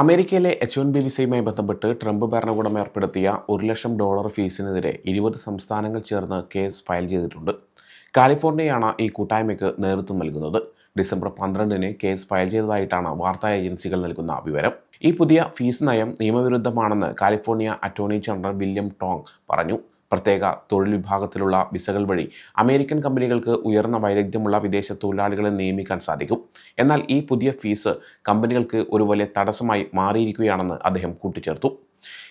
അമേരിക്കയിലെ H one B വിസയുമായി ബന്ധപ്പെട്ട് Trump ഭരണകൂടം ഏർപ്പെടുത്തിയ ഒരു ലക്ഷം ഡോളർ ഫീസിനെതിരെ ഇരുപത് സംസ്ഥാനങ്ങൾ ചേർന്ന് കേസ് ഫയൽ ചെയ്തിട്ടുണ്ട്. കാലിഫോർണിയയാണ് ഈ കൂട്ടായ്മയ്ക്ക് നേതൃത്വം നൽകുന്നത്. ഡിസംബർ പന്ത്രണ്ടിന് കേസ് ഫയൽ ചെയ്തതായിട്ടാണ് വാർത്താ ഏജൻസികൾ നൽകുന്ന വിവരം. ഈ പുതിയ ഫീസ് നയം നിയമവിരുദ്ധമാണെന്ന് California attorney general William Tong പറഞ്ഞു. പ്രത്യേക തൊഴിൽ വിഭാഗത്തിലുള്ള വിസകൾ വഴി അമേരിക്കൻ കമ്പനികൾക്ക് ഉയർന്ന വൈദഗ്ധ്യമുള്ള വിദേശ തൊഴിലാളികളെ നിയമിക്കാൻ സാധിക്കും. എന്നാൽ ഈ പുതിയ ഫീസ് കമ്പനികൾക്ക് ഒരു വലിയ തടസ്സമായി മാറിയിരിക്കുകയാണെന്ന് അദ്ദേഹം കൂട്ടിച്ചേർത്തു.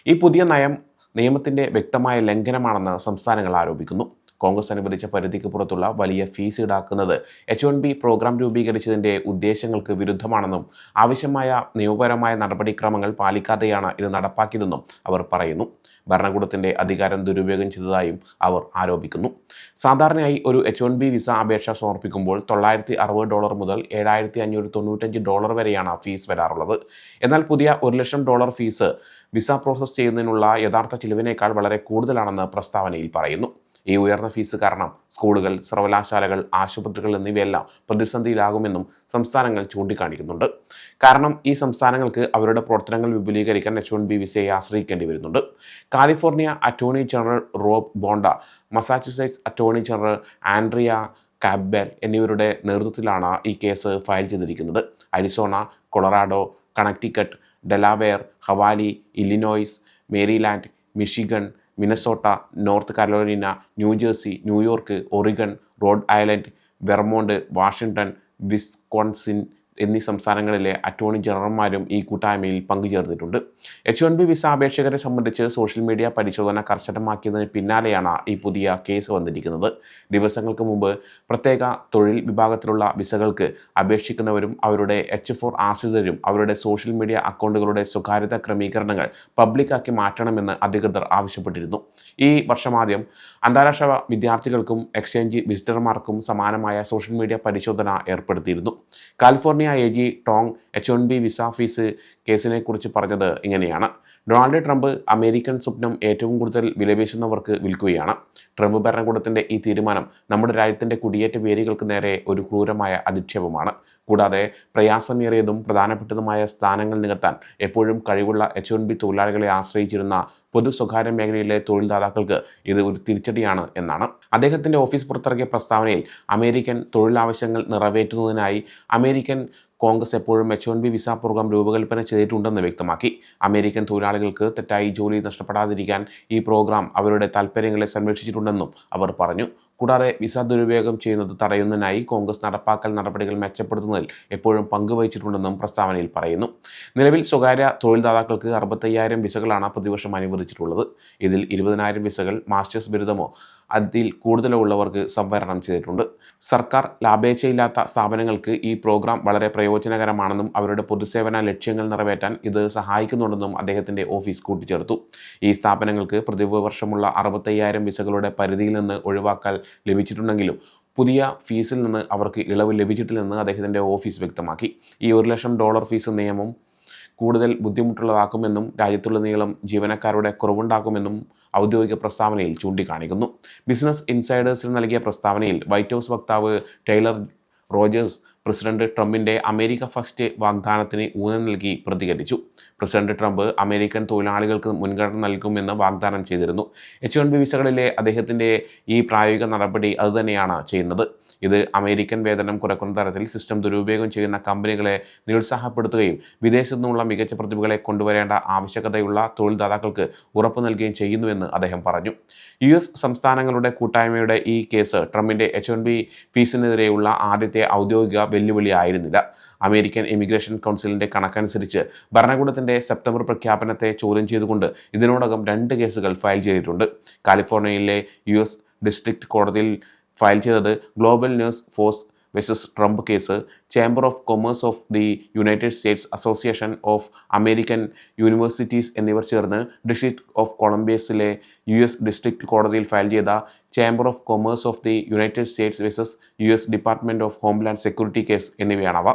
ഈ പുതിയ നയം നിയമത്തിന്റെ വ്യക്തമായ ലംഘനമാണെന്ന് സംസ്ഥാനങ്ങൾ ആരോപിക്കുന്നു. കോൺഗ്രസ് അനുവദിച്ച പരിധിക്ക് പുറത്തുള്ള വലിയ ഫീസ് ഈടാക്കുന്നത് എച്ച് വൺ ബി പ്രോഗ്രാം രൂപീകരിച്ചതിന്റെ ഉദ്ദേശങ്ങൾക്ക് വിരുദ്ധമാണെന്നും ആവശ്യമായ നിയമപരമായ നടപടിക്രമങ്ങൾ പാലിക്കാതെയാണ് ഇത് നടപ്പാക്കിയതെന്നും അവർ പറയുന്നു. ഭരണകൂടത്തിന്റെ അധികാരം ദുരുപയോഗം ചെയ്തതായും അവർ ആരോപിക്കുന്നു. സാധാരണയായി ഒരു എച്ച് വൺ ബി വിസ അപേക്ഷ സമർപ്പിക്കുമ്പോൾ തൊള്ളായിരത്തി അറുപത് ഡോളർ മുതൽ ഏഴായിരത്തി അഞ്ഞൂറ്റി തൊണ്ണൂറ്റഞ്ച് ഡോളർ വരെയാണ് ഫീസ് വരാറുള്ളത്. എന്നാൽ പുതിയ ഒരു lakh dollar fees visa process ചെയ്യുന്നതിനുള്ള യഥാർത്ഥ ചിലവിനേക്കാൾ വളരെ കൂടുതലാണെന്ന് പ്രസ്താവനയിൽ പറയുന്നു. ഈ ഉയർന്ന ഫീസ് കാരണം സ്കൂളുകൾ സർവകലാശാലകൾ ആശുപത്രികൾ എന്നിവയെല്ലാം പ്രതിസന്ധിയിലാകുമെന്നും സംസ്ഥാനങ്ങൾ ചൂണ്ടിക്കാണിക്കുന്നുണ്ട്. കാരണം ഈ സംസ്ഥാനങ്ങൾക്ക് അവരുടെ പ്രവർത്തനങ്ങൾ വിപുലീകരിക്കാൻ എച്ച് വൺ ബി വിസയെ ആശ്രയിക്കേണ്ടി വരുന്നുണ്ട്. California attorney general Rob Bonta Massachusetts attorney general Andrea Campbell എന്നിവരുടെ നേതൃത്വത്തിലാണ് ഈ കേസ് ഫയൽ ചെയ്തിരിക്കുന്നത്. Arizona Colorado Connecticut Delaware Hawaii Illinois Maryland Michigan Minnesota North Carolina New Jersey New York Oregon Rhode Island Vermont Washington Wisconsin എന്നീ സംസ്ഥാനങ്ങളിലെ attorney ജനറൽമാരും ഈ കൂട്ടായ്മയിൽ പങ്കുചേർന്നിട്ടുണ്ട്. എച്ച് വൺ ബി വിസ അപേക്ഷകരെ സംബന്ധിച്ച് സോഷ്യൽ മീഡിയ പരിശോധന കർശനമാക്കിയതിന് പിന്നാലെയാണ് ഈ പുതിയ കേസ് വന്നിരിക്കുന്നത്. ദിവസങ്ങൾക്ക് മുമ്പ് പ്രത്യേക തൊഴിൽ വിഭാഗത്തിലുള്ള വിസകൾക്ക് അപേക്ഷിക്കുന്നവരും അവരുടെ എച്ച് ഫോർ ആശ്രിതരും അവരുടെ സോഷ്യൽ മീഡിയ അക്കൗണ്ടുകളുടെ സ്വകാര്യത ക്രമീകരണങ്ങൾ പബ്ലിക്കാക്കി മാറ്റണമെന്ന് അധികൃതർ ആവശ്യപ്പെട്ടിരുന്നു. ഈ വർഷമാദ്യം അന്താരാഷ്ട്ര വിദ്യാർത്ഥികൾക്കും എക്സ്ചേഞ്ച് വിസിറ്റർമാർക്കും സമാനമായ സോഷ്യൽ മീഡിയ പരിശോധന ഏർപ്പെടുത്തിയിരുന്നു. California A G Tong H one B visa fees കേസിനെക്കുറിച്ച് പറഞ്ഞത് ഇങ്ങനെയാണ്. ഡൊണാൾഡ് ട്രംപ് അമേരിക്കൻ സ്വപ്നം ഏറ്റവും കൂടുതൽ വിലപേശുന്നവർക്ക് വിൽക്കുകയാണ്. ട്രംപ് ഭരണകൂടത്തിന്റെ ഈ തീരുമാനം നമ്മുടെ രാജ്യത്തിന്റെ കുടിയേറ്റ വേരികൾക്ക് നേരെ ഒരു ക്രൂരമായ അധിക്ഷേപമാണ്. കൂടാതെ പ്രയാസമേറിയതും പ്രധാനപ്പെട്ടതുമായ സ്ഥാനങ്ങൾ നികത്താൻ എപ്പോഴും കഴിവുള്ള എച്ച് ഒൻ ബി തൊഴിലാളികളെ ആശ്രയിച്ചിരുന്ന പൊതു സ്വകാര്യ മേഖലയിലെ തൊഴിൽദാതാക്കൾക്ക് ഇത് ഒരു തിരിച്ചടിയാണ് എന്നാണ്. അദ്ദേഹത്തിന്റെ ഓഫീസ് പുറത്തിറക്കിയ പ്രസ്താവനയിൽ അമേരിക്കൻ തൊഴിലാവശ്യങ്ങൾ നിറവേറ്റുന്നതിനായി അമേരിക്കൻ കോൺഗ്രസ് എപ്പോഴും H one B visa programme രൂപകൽപ്പന ചെയ്തിട്ടുണ്ടെന്ന് വ്യക്തമാക്കി. അമേരിക്കൻ തൊഴിലാളികൾക്ക് തെറ്റായി ജോലി നഷ്ടപ്പെടാതിരിക്കാൻ ഈ പ്രോഗ്രാം അവരുടെ താൽപ്പര്യങ്ങളെ സംരക്ഷിച്ചിട്ടുണ്ടെന്നും അവർ പറഞ്ഞു. കൂടാതെ വിസ ദുരുപയോഗം ചെയ്യുന്നത് തടയുന്നതിനായി കോൺഗ്രസ് നടപ്പാക്കൽ നടപടികൾ മെച്ചപ്പെടുത്തുന്നതിൽ എപ്പോഴും പങ്കുവഹിച്ചിട്ടുണ്ടെന്നും പ്രസ്താവനയിൽ പറയുന്നു. നിലവിൽ സ്വകാര്യ തൊഴിൽദാതാക്കൾക്ക് അറുപത്തയ്യായിരം വിസകളാണ് പ്രതിവർഷം അനുവദിച്ചിട്ടുള്ളത്. ഇതിൽ ഇരുപതിനായിരം വിസകൾ മാസ്റ്റേഴ്സ് ബിരുദമോ അതിൽ കൂടുതലോ ഉള്ളവർക്ക് സംവരണം ചെയ്തിട്ടുണ്ട്. സർക്കാർ ലാഭേച്ഛയില്ലാത്ത സ്ഥാപനങ്ങൾക്ക് ഈ പ്രോഗ്രാം വളരെ പ്രയോജനകരമാണെന്നും അവരുടെ പൊതുസേവന ലക്ഷ്യങ്ങൾ നിറവേറ്റാൻ ഇത് സഹായിക്കുന്നുണ്ടെന്നും അദ്ദേഹത്തിന്റെ ഓഫീസ് കൂട്ടിച്ചേർത്തു. ഈ സ്ഥാപനങ്ങൾക്ക് പ്രതിവർഷമുള്ള അറുപത്തയ്യായിരം വിസകളുടെ പരിധിയിൽ നിന്ന് ഒഴിവാക്കൽ ലഭിച്ചിട്ടുണ്ടെങ്കിലും പുതിയ ഫീസിൽ നിന്ന് അവർക്ക് ഇളവ് ലഭിച്ചിട്ടില്ലെന്ന് അദ്ദേഹത്തിന്റെ ഓഫീസ് വ്യക്തമാക്കി. ഈ ഒരു ലക്ഷം ഡോളർ ഫീസ് നിയമം കൂടുതൽ ബുദ്ധിമുട്ടുള്ളതാക്കുമെന്നും രാജ്യത്തുടനീളം ജീവനക്കാരുടെ കുറവുണ്ടാക്കുമെന്നും ഔദ്യോഗിക പ്രസ്താവനയിൽ ചൂണ്ടിക്കാണിക്കുന്നു. ബിസിനസ് ഇൻസൈഡേഴ്സിന് നൽകിയ പ്രസ്താവനയിൽ വൈറ്റ് ഹൗസ് വക്താവ് ടൈലർ റോജേഴ്സ് പ്രസിഡന്റ് ട്രംപിന്റെ അമേരിക്ക ഫസ്റ്റ് വാഗ്ദാനത്തിന് ഊന്നൽ നൽകി പ്രതികരിച്ചു. പ്രസിഡന്റ് ട്രംപ് അമേരിക്കൻ തൊഴിലാളികൾക്ക് മുൻഗണന നൽകുമെന്ന് വാഗ്ദാനം ചെയ്തിരുന്നു. എച്ച് വൺ ബി വിസകളിലെ അദ്ദേഹത്തിന്റെ ഈ പ്രായോഗിക നടപടി അതുതന്നെയാണ് ചെയ്യുന്നത്. ഇത് അമേരിക്കൻ വേതനം കുറക്കുന്ന തരത്തിൽ സിസ്റ്റം ദുരുപയോഗം ചെയ്യുന്ന കമ്പനികളെ നിരുത്സാഹപ്പെടുത്തുകയും വിദേശത്തു നിന്നുള്ള മികച്ച പ്രതിഭകളെ കൊണ്ടുവരേണ്ട ആവശ്യകതയുള്ള തൊഴിൽദാതാക്കൾക്ക് ഉറപ്പു നൽകുകയും ചെയ്യുന്നുവെന്ന് അദ്ദേഹം പറഞ്ഞു. യു എസ് സംസ്ഥാനങ്ങളുടെ കൂട്ടായ്മയുടെ ഈ കേസ് ട്രംപിന്റെ എച്ച് വൺ ബി ഫീസിനെതിരെയുള്ള ആദ്യത്തെ ഔദ്യോഗിക വെല്ലുവിളിയായിരുന്നില്ല അമേരിക്കൻ ഇമിഗ്രേഷൻ കൗൺസിലിന്റെ കണക്കനുസരിച്ച് ഭരണകൂടത്തിന്റെ സെപ്റ്റംബർ പ്രഖ്യാപനത്തെ ചോദ്യം ചെയ്തുകൊണ്ട് ഇതിനോടകം രണ്ട് കേസുകൾ ഫയൽ ചെയ്തിട്ടുണ്ട്. കാലിഫോർണിയയിലെ യു എസ് ഡിസ്ട്രിക്ട് കോടതിയിൽ ഫയൽ ചെയ്തത് global news force versus Trump case chamber of commerce of the United States association of American universities എന്നിവർ ചേർന്ന് ഡിസ്ട്രിക്ട് ഓഫ് കൊളംബിയസിലെ യു എസ് ഡിസ്ട്രിക്ട് കോടതിയിൽ ഫയൽ ചെയ്ത chamber of commerce of the United States versus U S department of homeland security case എന്നിവയാണവ.